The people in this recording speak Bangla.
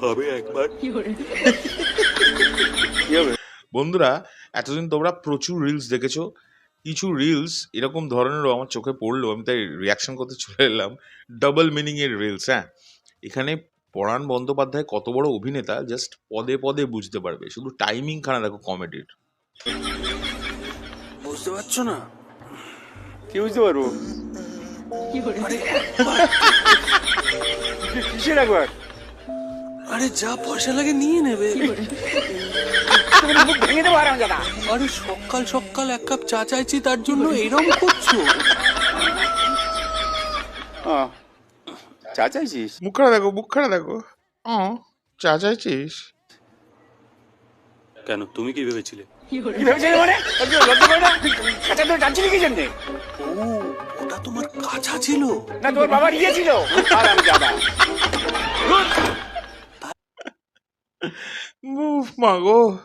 হবে একবার। কি হবে? বন্ধুরা এতদিন তোমরা প্রচুর রিলস দেখেছ। কিছু রিলস এরকম ধরনেরও আমার চোখে পড়ল আমি তাই রিয়াকশন করতে চলে এলাম। ডাবল মিনিং এর রিলস হ্যাঁ। এখানে পরাণ বন্দ্যোপাধ্যায় কত বড় অভিনেতা জাস্ট পদে পদে বুঝতে পারবে। শুধু টাইমিং খানা দেখো কমেডির বুঝতে পারছ না? কি বুঝতে পারব? কিসের একবার? আরে যা পয়সা লাগে নিয়ে নেবে। ভেঙে দেবো আরাম জানা আরে সকাল সকাল এক কাপ চা চাইছি তার জন্য এরকম করছ? চা চাইছিস? মুখখানা দেখো মুখখানা দেখো। ও চা চাইছিস? কেন তুমি কি ভেবেছিলে? কি হবে ও ওটা তোমার কাছা ছিল। না তোর বাবার ইয়ে ছিল। আরাম জাদা Move my.